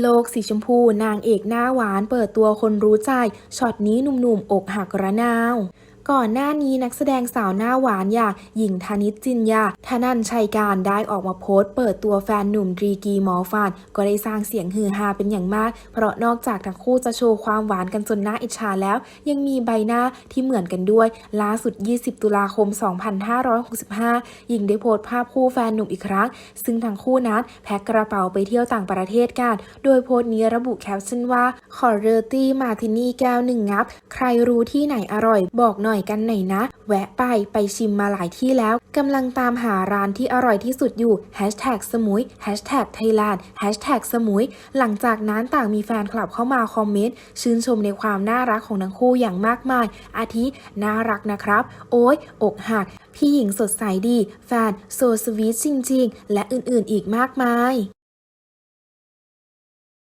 โลกสีชมพูนางเอกหน้าหวานเปิดตัวคนรู้ใจช็อตนี้หนุ่มๆอกหักระนาว ก่อนหน้านี้นักแสดงสาวหน้าหวานอย่างหญิงธนิตจินยาธนันชัยการได้ออกมาโพสต์เปิดตัวแฟนหนุ่มดรีกีหมอฟานก็ได้สร้างเสียงฮือฮาเป็นอย่างมาก เพราะนอกจากทั้งคู่จะโชว์ความหวานกันจนหน่าอิจฉาแล้ว ยังมีใบหน้าที่เหมือนกันด้วย ล่าสุด 20 ตุลาคม 2565 หญิงได้โพสต์ภาพคู่แฟนหนุ่มอีกครั้ง ซึ่งทั้งคู่นั้นแพ็คกระเป๋าไปเที่ยวต่างประเทศกัน โดยโพสต์นี้ระบุแคปชั่นว่าขอเรอตี้มาทินี่แก้วหนึ่งงับ ใครรู้ที่ไหนอร่อยบอกหน่อยกันหน่อยนะ แวะไปไปชิมมาหลายที่แล้วกำลังตามหาร้านที่อร่อยที่สุดอยู่ Hashtag สมุย Hashtag Thailand Hashtag สมุย หลังจากนั้นต่างมีแฟนคลับเข้ามาคอมเมนต์ชื่นชมในความน่ารักของทั้งคู่อย่างมากมาย อาทิ น่ารักนะครับ โอ้ย อกหัก พี่หญิงสดใสดี แฟน โซสวีทจริง ๆ และอื่นๆอีกมากมาย